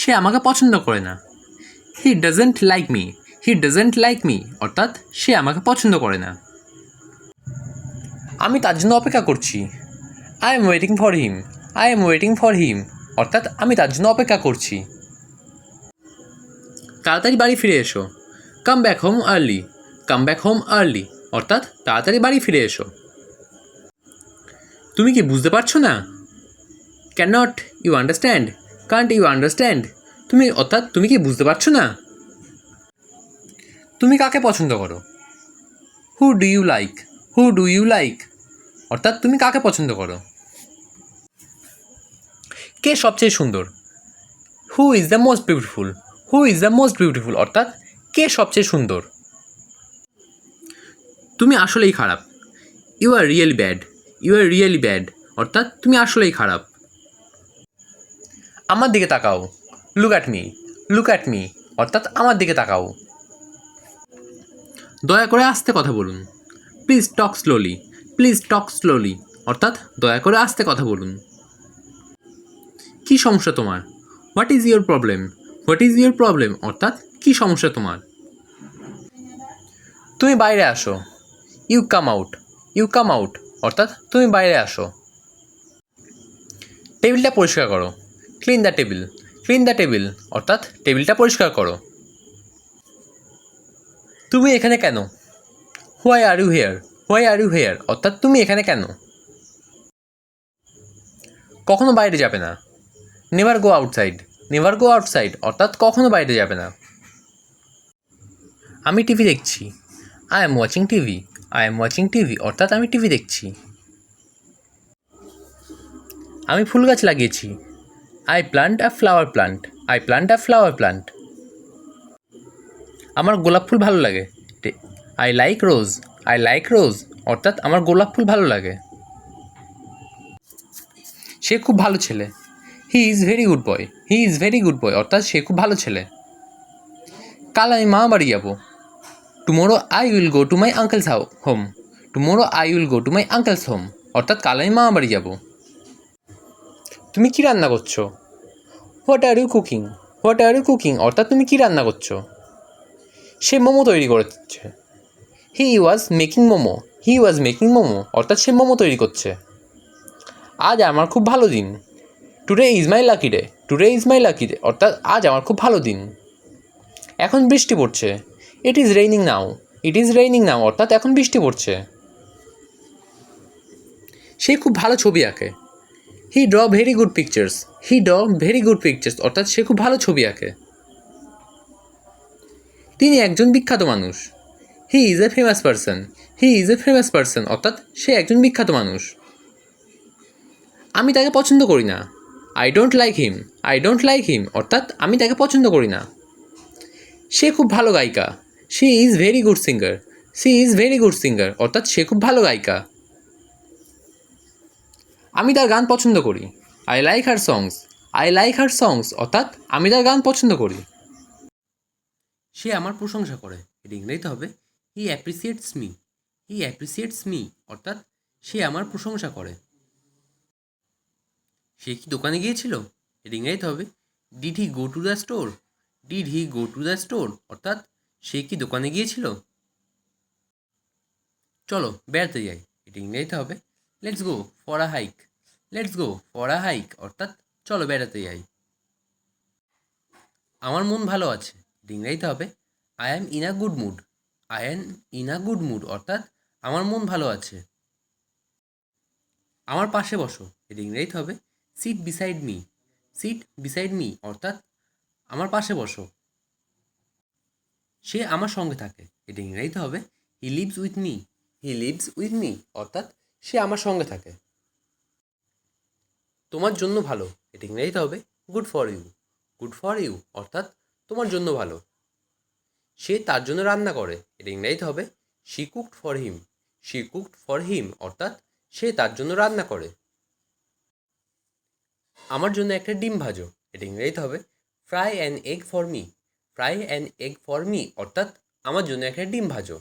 সে আমাকে পছন্দ করে না। He doesn't like me he doesn't like me অর্থাৎ সে আমাকে পছন্দ করে না। আমি তার জন্য অপেক্ষা করছি। I am waiting for him I am waiting for him অর্থাৎ আমি তার জন্য অপেক্ষা করছি। তাড়াতাড়ি বাড়ি ফিরে এসো। Come back home early come back home early অর্থাৎ তাড়াতাড়ি বাড়ি ফিরে এসো। তুমি কি বুঝতে পারছ না? Can not you understand can't you understand তুমি অর্থাৎ তুমি কি বুঝতে পারছ না? তুমি কাকে পছন্দ করো? Who do you like who do you like অর্থাৎ তুমি কাকে পছন্দ করো? কে সবচেয়ে সুন্দর? Who is the most beautiful who is the most beautiful অর্থাৎ কে সবচেয়ে সুন্দর? তুমি আসলেই খারাপ। You are really bad you are really bad অর্থাৎ তুমি আসলেই খারাপ। আমার দিকে তাকাও। Look at me look at me অর্থাৎ আমার দিকে তাকাও। দয়া করে আস্তে কথা বলুন। Please talk slowly please talk slowly অর্থাৎ দয়া করে আস্তে কথা বলুন। কী সমস্যা তোমার? What is your problem what is your problem অর্থাৎ কী সমস্যা তোমার? তুমি বাইরে আসো। You come out you come out অর্থাৎ তুমি বাইরে আসো। টেবিলটা পরিষ্কার করো। Clean the table clean the table অর্থাৎ টেবিলটা পরিষ্কার করো। তুমি এখানে কেন? Why are you here why are you here অর্থাৎ তুমি এখানে কেন? কখনো বাইরে যাবে না। Never go outside never go outside অর্থাৎ কখনো বাইরে যাবে না। আমি টিভি দেখছি। I am watching TV. I am watching TV. অর্থাৎ আমি টিভি দেখছি। আমি ফুল গাছ লাগিয়েছি। I plant a flower plant I plant a flower plant আমার গোলাপ ফুল ভালো লাগে। I like rose I like rose অর্থাৎ আমার গোলাপ ফুল ভালো লাগে। সে খুব ভালো ছেলে। He is very good boy he is very good boy অর্থাৎ সে খুব ভালো ছেলে। কাল আমি মা বাড়ি যাব। Tomorrow I will go to my uncle's home tomorrow I will go to my uncle's home অর্থাৎ কাল আমি মামা বাড়ি যাব। তুমি কি রান্না করছ? What are you cooking? What are you cooking? অর্থাৎ তুমি কি রান্না করছ? সে মোমো তৈরি করেছে। He was making momo. He was making momo. অর্থাৎ সে মোমো তৈরি করছে। আজ আমার খুব ভালো দিন। Today is my lucky day. Today is my lucky day. অর্থাৎ আজ আমার খুব ভালো দিন। এখন বৃষ্টি পড়ছে। It is raining now. It is raining now. অর্থাৎ এখন বৃষ্টি পড়ছে। সে খুব ভালো ছবি আঁকে। He draw very good pictures he draw very good pictures অর্থাৎ সে খুব ভালো ছবি আঁকে। তিনি একজন বিখ্যাত মানুষ। He is a famous person he is a famous person অর্থাৎ সে একজন বিখ্যাত মানুষ। আমি তাকে পছন্দ করি না। I don't like him I don't like him অর্থাৎ আমি তাকে পছন্দ করি না। সে খুব ভালো গায়িকা। She is very good singer she is very good singer অর্থাৎ সে খুব ভালো গায়িকা। আমি তার গান পছন্দ করি। I like her songs I like her songs অর্থাৎ আমি তার গান পছন্দ করি। সে আমার প্রশংসা করে। এটা ইংরেজিতে হবে he appreciates me he appreciates me অর্থাৎ সে আমার প্রশংসা করে। সে কি দোকানে গিয়েছিল? এটা ইংরেজিতে হবে did he go to the store did he go to the store অর্থাৎ সে কি দোকানে গিয়েছিল? চলো বেড়াতে যাই। এটা ইংরেজিতে হবে let's go for a hike let's go for a hike অর্থাৎ চলো বেড়াতে যাই আমার মন ভালো আছে। ইংরেজিতে হবে। I am in a good mood I am in a good mood অর্থাৎ আমার মন ভালো আছে। আমার পাশে বসো। ইংরেজিতে হবে। Sit beside me sit beside me অর্থাৎ আমার পাশে বসো। সে আমার সঙ্গে থাকে। এটা ইংরেজিতে হবে। He lives with me he lives with me অর্থাৎ সে আমার সঙ্গে থাকে। তোমার জন্য ভালো। এটা ইংরেজিতে হবে good for you good for you অর্থাৎ তোমার জন্য ভালো। সে তার জন্য রান্না করে। এটা ইংরেজিতে হবে she cooked for him she cooked for him অর্থাৎ সে তার জন্য রান্না করে। আমার জন্য একটা ডিম ভাজো। এটা ইংরেজিতে হবে fry an egg for me fry an egg for me অর্থাৎ আমার জন্য একটা ডিম ভাজো।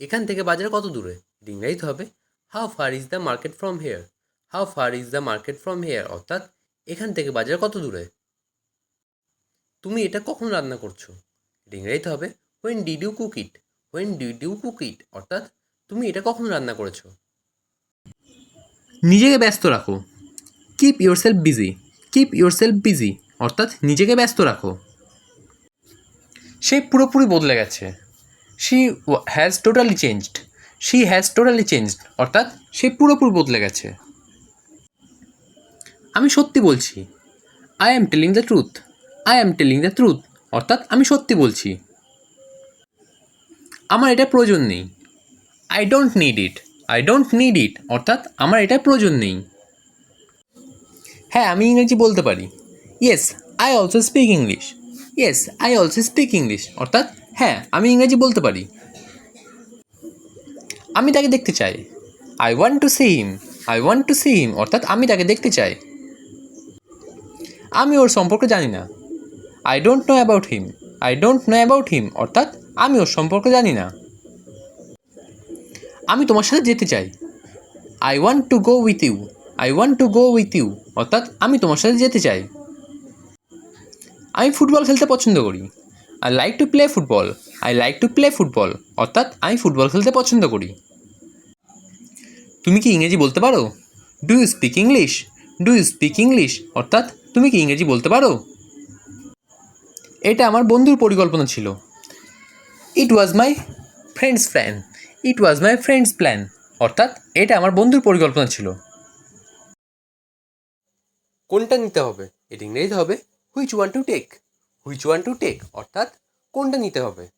এখান থেকে বাজার কত দূরে? ইংরেজিতে হবে how far is the market from here how far is the market from here অর্থাৎ এখান থেকে বাজার কত দূরে? তুমি এটা কখন রান্না করছ? ইংরেজিতে হবে when did you cook it when did you cook it অর্থাৎ তুমি এটা কখন রান্না করেছ? নিজেকে ব্যস্ত রাখো। Keep yourself busy keep yourself busy অর্থাৎ নিজেকে ব্যস্ত রাখো। সে পুরোপুরি বদলে গেছে। She has totally changed she has totally changed অর্থাৎ সে পুরোপুরি বদলে গেছে। আমি সত্যি বলছি I am telling the truth I am telling the truth অর্থাৎ আমি সত্যি বলছি। আমার এটা প্রয়োজন নেই। I don't need it I don't need it অর্থাৎ আমার এটা প্রয়োজন নেই। হ্যাঁ আমি ইংরেজি বলতে পারি। Yes I also speak English yes I also speak English অর্থাৎ হ্যাঁ আমি ইংরেজি বলতে পারি। আমি তাকে দেখতে চাই। I want to see him I want to see him অর্থাৎ আমি তাকে দেখতে চাই। আমি ওর সম্পর্কে জানি না। I don't know about him I don't know about him অর্থাৎ আমি ওর সম্পর্কে জানি না। আমি তোমার সাথে যেতে চাই। I want to go with you I want to go with you অর্থাৎ আমি তোমার সাথে যেতে চাই। আমি ফুটবল খেলতে পছন্দ করি। I like to play football I like to play football অর্থাৎ আমি ফুটবল খেলতে পছন্দ করি। তুমি কি ইংরেজি বলতে পারো? Do you speak English do you speak English অর্থাৎ তুমি কি ইংরেজি বলতে পারো? এটা আমার বন্ধুর পরিকল্পনা ছিল। It was my friend's plan it was my friend's plan অর্থাৎ এটা আমার বন্ধুর পরিকল্পনা ছিল। কোনটা নিতে হবে? এটা ইংরেজিতে হবে which one to take which one to take অর্থাৎ কোনটা নিতে হবে?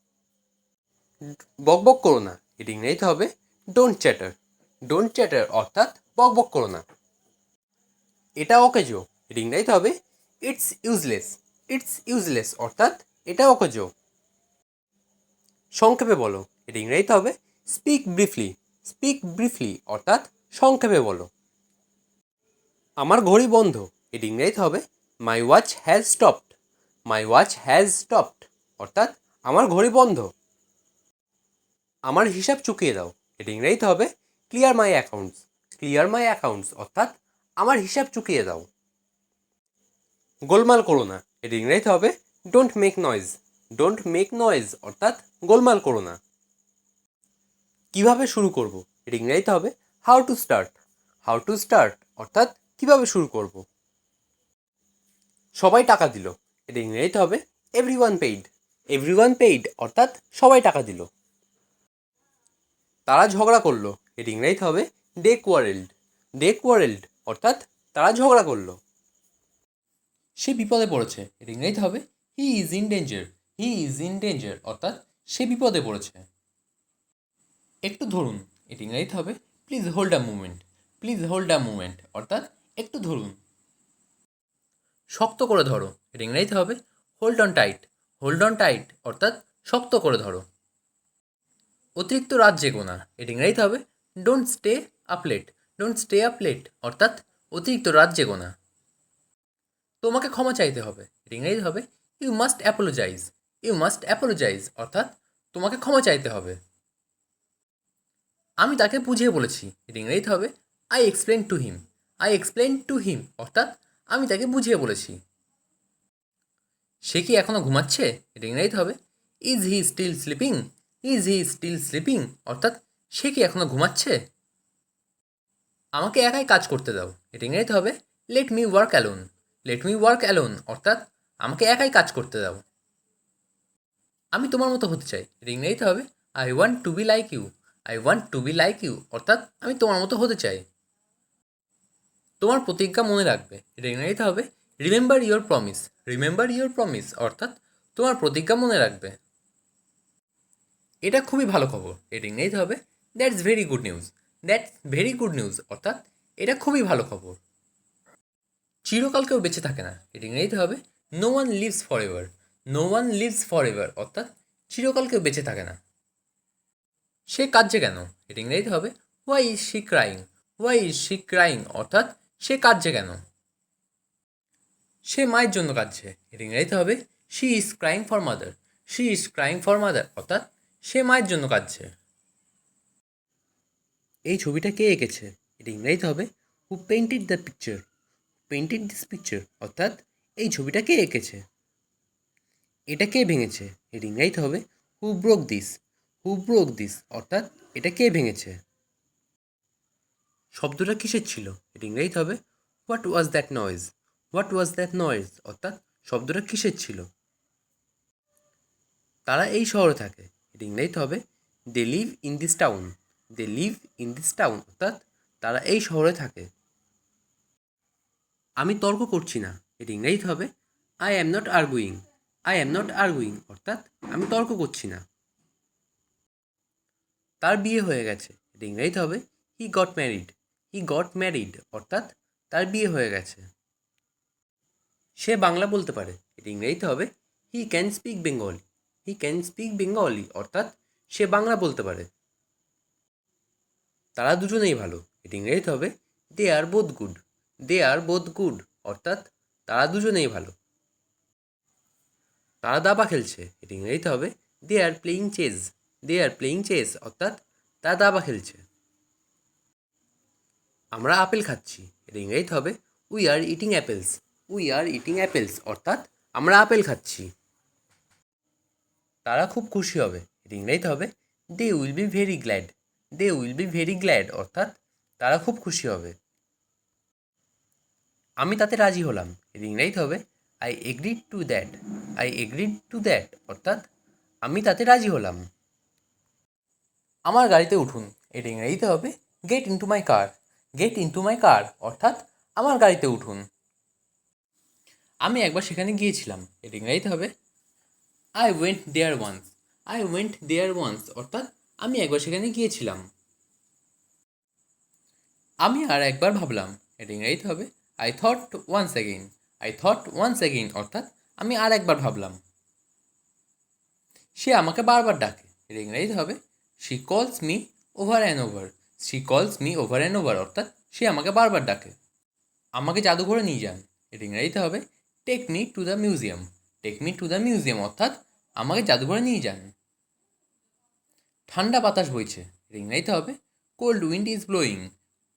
বক বক করো না। এটা ইংরেজিতে হবে ডোন্ট চ্যাটার ডোন্ট চ্যাটার অর্থাৎ বক বক করো না। এটা অকেজো এটা ইংরেজিতে হবে ইটস ইউজলেস ইটস ইউজলেস অর্থাৎ এটা অকেজো। সংক্ষেপে বলো ইংরেজিতে হবে স্পিক ব্রিফলি স্পিক ব্রিফলি অর্থাৎ সংক্ষেপে বলো। আমার ঘড়ি বন্ধ এটি ইংরেজিতে হবে my watch has stopped my watch has stopped অর্থাৎ আমার ঘড়ি বন্ধ। আমার হিসাব চুকিয়ে দাও এটি ইংরেজিতে হবে clear my accounts clear my accounts অর্থাৎ আমার হিসাব চুকিয়ে দাও। গোলমাল করো না। এটি ইংরেজিতে হবে don't make noise don't make noise অর্থাৎ গোলমাল করো না। কীভাবে শুরু করব? এটি ইংরেজিতে হবে how to start how to start অর্থাৎ কীভাবে শুরু করব? সবাই টাকা দিল। এটা ইংরেজিতে হবে everyone paid everyone paid অর্থাৎ সবাই টাকা দিল। তারা ঝগড়া করল। এটা ইংরেজিতে হবে ডে কোয়ারেল্ড ডে কোয়ারেল্ড অর্থাৎ তারা ঝগড়া করল। সে বিপদে পড়েছে। এটা ইংরেজিতে হবে he is in danger he is in danger অর্থাৎ সে বিপদে পড়েছে। একটু ধরুন এটি ইংরেজিতে হবে please hold a movement please hold a movement অর্থাৎ একটু ধরুন। শক্ত করে ধরো। এটা ইংরেজিতে হবে hold on tight hold on tight অর্থাৎ শক্ত করে ধরো। অতিরিক্ত রাত জেগো না। এটা ইংরেজিতে হবে don't stay up late don't stay up late অর্থাৎ অতিরিক্ত রাত জেগো না। তোমাকে ক্ষমা চাইতে হবে। এটা ইংরেজিতে হবে you must apologise you must apologise অর্থাৎ তোমাকে ক্ষমা চাইতে হবে। আমি তাকে বুঝিয়ে বলেছি। এটা হবে I explain to him I explain to him অর্থাৎ আমি তাকে বুঝিয়ে বলেছি। সে কি এখনও ঘুমাচ্ছে? এটা হবে is he still sleeping is he still sleeping অর্থাৎ সে কি এখনও ঘুমাচ্ছে? আমাকে একাই কাজ করতে দাও। এটা ইংরেজিতে হবে। Let me work alone let me work alone অর্থাৎ আমাকে একাই কাজ করতে দাও। আমি তোমার মতো হতে চাই। এটা ইংরেজিতে হবে। I want to be like you I want to be like you অর্থাৎ আমি তোমার মতো হতে চাই। তোমার প্রতিজ্ঞা মনে রাখবে। এটা ইংরেজিতে হবে। Remember your promise remember your promise অর্থাৎ তোমার প্রতিজ্ঞা মনে রাখবে। এটা খুবই ভালো খবর। এটা ইংরেজিতে হবে। That's very good news. That's very good news, অর্থাৎ এটা খুবই ভালো খবর। চিরকাল কেউ বেঁচে থাকে না, এটা ইংরেজিতে হবে। No one lives forever no one lives forever অর্থাৎ চিরকাল কেউ বেঁচে থাকে না। সে কাঁদছে কেন, এটা ইংরেজিতে হবে। Why is she crying why is she crying অর্থাৎ সে কাঁদছে কেন? সে মায়ের জন্য কাঁদছে, এটা ইংরেজিতে হবে। She is crying for mother she is crying for mother অর্থাৎ সে মায়ের জন্য কাঁদছে। এই ছবিটা কে এঁকেছে? এটা ইংরেজিতে হবে who painted the picture painted this picture অর্থাৎ এই ছবিটা কে এঁকেছে? এটা কে ভেঙেছে? এর ইংরাজিতে হবে who broke this who broke this অর্থাৎ এটা কে ভেঙেছে? শব্দটা কিসের ছিল? এর ইংরাজিতে হবে what was that noise what was that noise অর্থাৎ শব্দটা কিসের ছিল? তারা এই শহরে থাকে। এর ইংরাজিতে হবে they live in this town they live in this town অর্থাৎ তারা এই শহরে থাকে। আমি তর্ক করছি না, এটি ইংরাজিতে হবে I am not arguing I am not arguing অর্থাৎ আমি তর্ক করছি না। তার বিয়ে হয়ে গেছে এর ইংরাজিতে হবে he got married he got married অর্থাৎ তার বিয়ে হয়ে গেছে। সে বাংলা বলতে পারে এর ইংরেজিতে হবে he can speak Bengali he can speak Bengali অর্থাৎ সে বাংলা বলতে পারে। তারা দুজনেই ভালো। এর ইংরেজিতে হবে দে আর বোধ গুড দে আর বোধ গুড অর্থাৎ তারা দুজনেই ভালো। তারা দাবা খেলছে এর ইংরেজিতে হবে they are playing chess they are playing chess অর্থাৎ তারা দাবা খেলছে। আমরা আপেল খাচ্ছি এর ইংরেজিতে হবে we are eating apples we are eating apples অর্থাৎ আমরা আপেল খাচ্ছি। তারা খুব খুশি হবে এর ইংরেজিতে হবে they will be very glad they will be very glad অর্থাৎ তারা খুব খুশি হবে। আমি তাতে রাজি হলাম ইংরেজিতে হবে I agreed to that I agreed to that অর্থাৎ আমি তাতে রাজি হলাম। আমার গাড়িতে উঠুন এর ইংরেজিতে হবে get into my car get into my car অর্থাৎ আমার গাড়িতে উঠুন। আমি একবার সেখানে গিয়েছিলাম এর ইংরেজিতে হবে I went there once I went there once অর্থাৎ আমি একবার সেখানে গিয়েছিলাম। আমি আর একবার ভাবলাম এর ইংরেজিতে হবে I thought once again I thought once again অর্থাৎ আমি আর একবার ভাবলাম। সে আমাকে বারবার ডাকে এর ইংরেজিতে হবে she calls me over and over she calls me over and over অর্থাৎ সে আমাকে বারবার ডাকে। আমাকে জাদুঘরে নিয়ে যান এর ইংরেজিতে হবে take me to the museum take me to the museum অর্থাৎ আমাকে জাদুঘরে নিয়ে যান। ঠান্ডা বাতাস বইছে। ইংরেজিতে হবে cold wind is blowing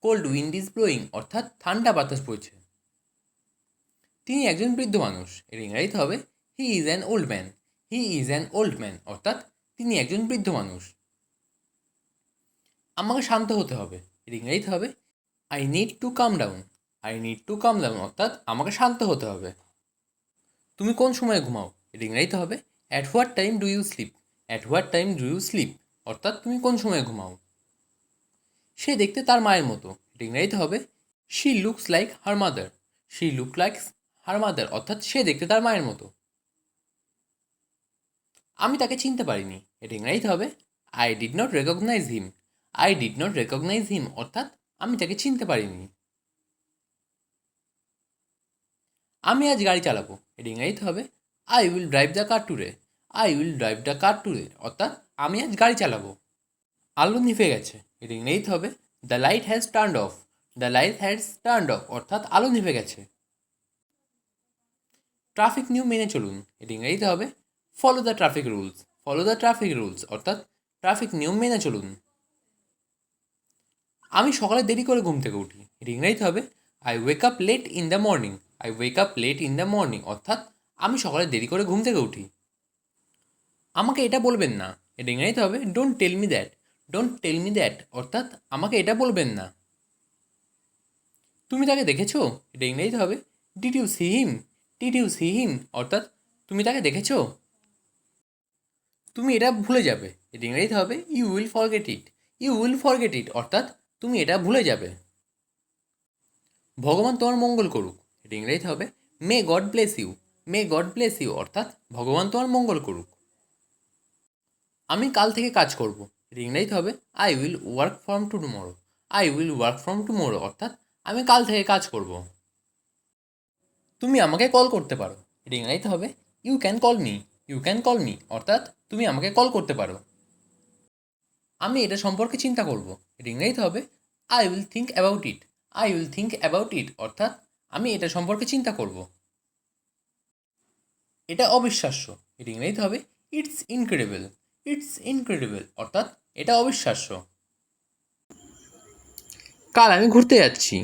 cold wind is blowing অর্থাৎ ঠান্ডা বাতাস বইছে। তিনি একজন বৃদ্ধ মানুষ এর হবে he is an old man he is an old man অর্থাৎ তিনি একজন বৃদ্ধ মানুষ। আমাকে শান্ত হতে হবে এর ইংরেজিতে হবে I need to calm down I need to calm down অর্থাৎ আমাকে শান্ত হতে হবে। তুমি কোন সময় ঘুমাও এর হবে at what time do you sleep at what time do you sleep অর্থাৎ তুমি কোন সময় ঘুমাও? সে দেখতে তার মায়ের মতো। এটা ইংরেজিতে হবে। She looks like her mother she look like her mother অর্থাৎ সে দেখতে তার মায়ের মতো। আমি তাকে চিনতে পারিনি। এটা ইংরেজিতে হবে। I did not recognise him I did not recognise him অর্থাৎ আমি তাকে চিনতে পারিনি। আমি আজ গাড়ি চালাবো। এটা ইংরেজিতে হবে। I will drive the car tour I will drive the car tour অর্থাৎ আমি আজ গাড়ি চালাবো। আলো নিভে গেছে। এটা ইংরেজিতে হবে। The light has turned off the light has turned off অর্থাৎ আলো নিভে গেছে। ট্রাফিক নিয়ম মেনে চলুন। এটা ইংরেজিতে হবে। Follow the traffic rules follow the traffic rules অর্থাৎ ট্রাফিক নিয়ম মেনে চলুন। আমি সকালে দেরি করে ঘুম থেকে উঠি। এটা ইংরেজিতে হবে। I wake up late in the morning I wake up late in the morning অর্থাৎ আমি সকালে দেরি করে ঘুম থেকে উঠি। আমাকে এটা বলবেন না। এটা ইংরেজিতে হবে don't tell me that don't tell me that অর্থাৎ আমাকে এটা বলবেন না। তুমি তাকে দেখেছ? এটা ইংরেজিতে হবে did you see him did you see him অর্থাৎ, তুমি তাকে দেখেছ? তুমি এটা ভুলে যাবে। এটা ইংরেজিতে হবে you will forget it you will forget it অর্থাৎ, তুমি এটা ভুলে যাবে। ভগবান তোমার মঙ্গল করুক। এটা ইংরেজিতে হবে may God bless you may God bless you অর্থাৎ, ভগবান তোমার মঙ্গল করুক। আমি কাল থেকে কাজ করব। ইংরেজিতে হবে I will work from to tomorrow I will work from tomorrow অর্থাৎ আমি কাল থেকে কাজ করব। তুমি আমাকে কল করতে পারো। ইংরেজিতে হবে you can call me you can call me অর্থাৎ তুমি আমাকে কল করতে পারো। আমি এটা সম্পর্কে চিন্তা করব। ইংরেজিতে হবে I will think about it I will think about it অর্থাৎ আমি এটা সম্পর্কে চিন্তা করব। এটা অবিশ্বাস্য। ইংরেজিতে হবে ইটস ইনক্রেডিবল ইটস ইনক্রেডিবল অর্থাৎ এটা অবিশ্বাস্য। কাল আমি ঘুরতে যাচ্ছি।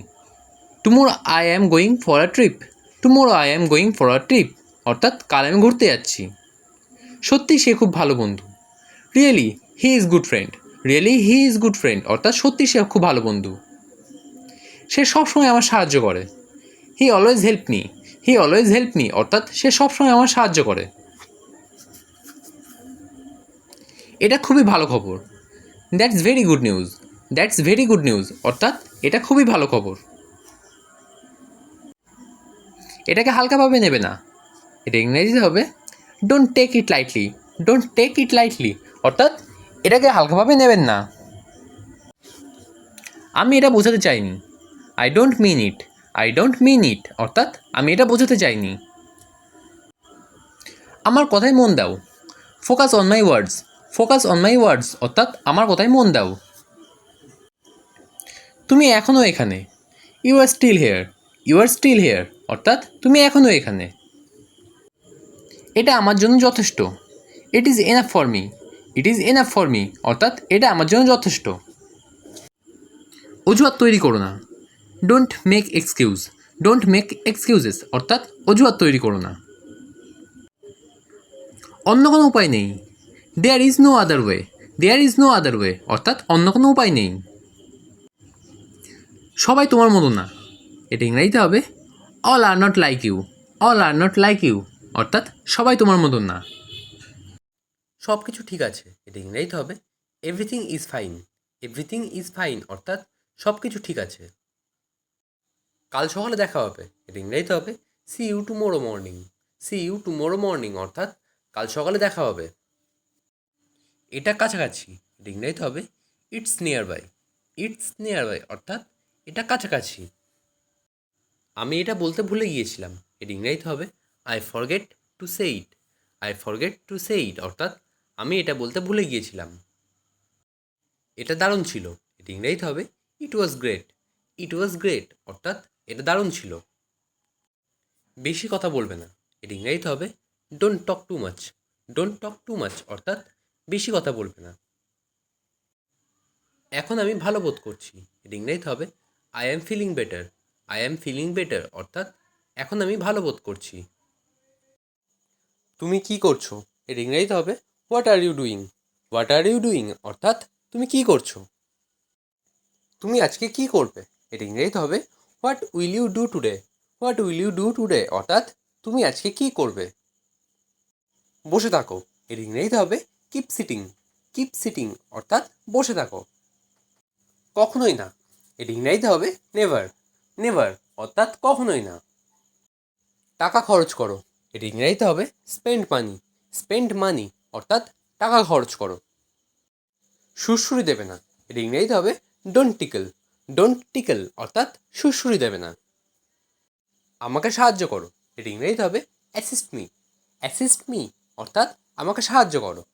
Tomorrow I am going for a trip tomorrow I am going for a trip অর্থাৎ কাল আমি ঘুরতে যাচ্ছি। সত্যি সে খুব ভালো বন্ধু। Really he is good friend really he is good friend অর্থাৎ সত্যি সে খুব ভালো বন্ধু। সে সবসময় আমার সাহায্য করে। He always help me he always help me অর্থাৎ সে সবসময় আমার সাহায্য করে। এটা খুবই ভালো খবর। That's very good news that's very good news অর্থাৎ এটা খুবই ভালো খবর। এটাকে হালকাভাবে নেবে না। এটা ইংরেজিতে হবে don't take it lightly don't take it lightly অর্থাৎ এটাকে হালকাভাবে নেবেন না। আমি এটা বোঝাতে চাইনি। I don't mean it I don't mean it অর্থাৎ আমি এটা বোঝাতে চাইনি। আমার কথায় মন দাও। Focus on my words focus on my words অর্থাৎ আমার কথায় মন দাও। তুমি এখনও এখানে। You are still here you are still here অর্থাৎ তুমি এখনও এখানে। এটা আমার জন্য যথেষ্ট। It is enough for me it is enough for me অর্থাৎ এটা আমার জন্য যথেষ্ট। অজুহাত তৈরি করো না। Don't make excuse don't make excuses অর্থাৎ অজুহাত তৈরি করো না। অন্য কোনো উপায় নেই। There is no other way there is no other way অর্থাৎ অন্য কোনো উপায় নেই। সবাই তোমার মতো না। এটা ইংরেজিতে হবে all are not like you all are not like you অর্থাৎ সবাই তোমার মতন না। সব কিছু ঠিক আছে, এটা ইংরেজিতে হবে everything is fine everything is fine অর্থাৎ সব কিছু ঠিক আছে। কাল সকালে দেখা হবে, এটা ইংরেজিতে হবে see you tomorrow morning see you tomorrow morning অর্থাৎ কাল সকালে দেখা হবে। এটা কাছাকাছি এটা ইংরেজিতে হবে? It's nearby it's nearby অর্থাৎ এটা কাছাকাছি। আমি এটা বলতে ভুলে গিয়েছিলাম এটা ইংরেজিতে হবে? I forget to say it I forget to say it অর্থাৎ আমি এটা বলতে ভুলে গিয়েছিলাম। এটা দারুণ ছিল এটা ইংরেজিতে হবে? ইট was great it was great অর্থাৎ এটা দারুণ ছিল। বেশি কথা বলবে না এটা ইংরেজিতে হবে? Don't talk too much don't talk too much অর্থাৎ বেশি কথা বলবে না। এখন আমি ভালো বোধ করছি। ইংরেজিতে হবে I am feeling better I am feeling better অর্থাৎ, এখন আমি ভালো বোধ করছি। তুমি কি করছ? এটা ইংরেজিতে হবে what are you doing what are you doing অর্থাৎ, তুমি কি করছ? তুমি আজকে কি করবে? এটা ইংরেজিতে হবে what will you do today what will you do today অর্থাৎ, তুমি আজকে কি করবে? বসে থাকো। এর ইংরেজিতে হবে কিপ সিটিং কিপ সিটিং অর্থাৎ বসে থাকো। কখনোই না। এর ইংরেজিতে হবে নেভার নেভার অর্থাৎ কখনোই না। টাকা খরচ করো। এর ইংরেজিতে হবে স্পেন্ড মানি স্পেন্ড মানি অর্থাৎ টাকা খরচ করো। সুরসুরি দেবে না। এর ইংরেজিতে হবে ডোন্ট টিকল ডোন্ট টিকল অর্থাৎ সুরসুরি দেবে না। আমাকে সাহায্য করো। এটি ইংরেজিতে হবে অ্যাসিস্ট মি অ্যাসিস্ট মি অর্থাৎ আমাকে সাহায্য করো।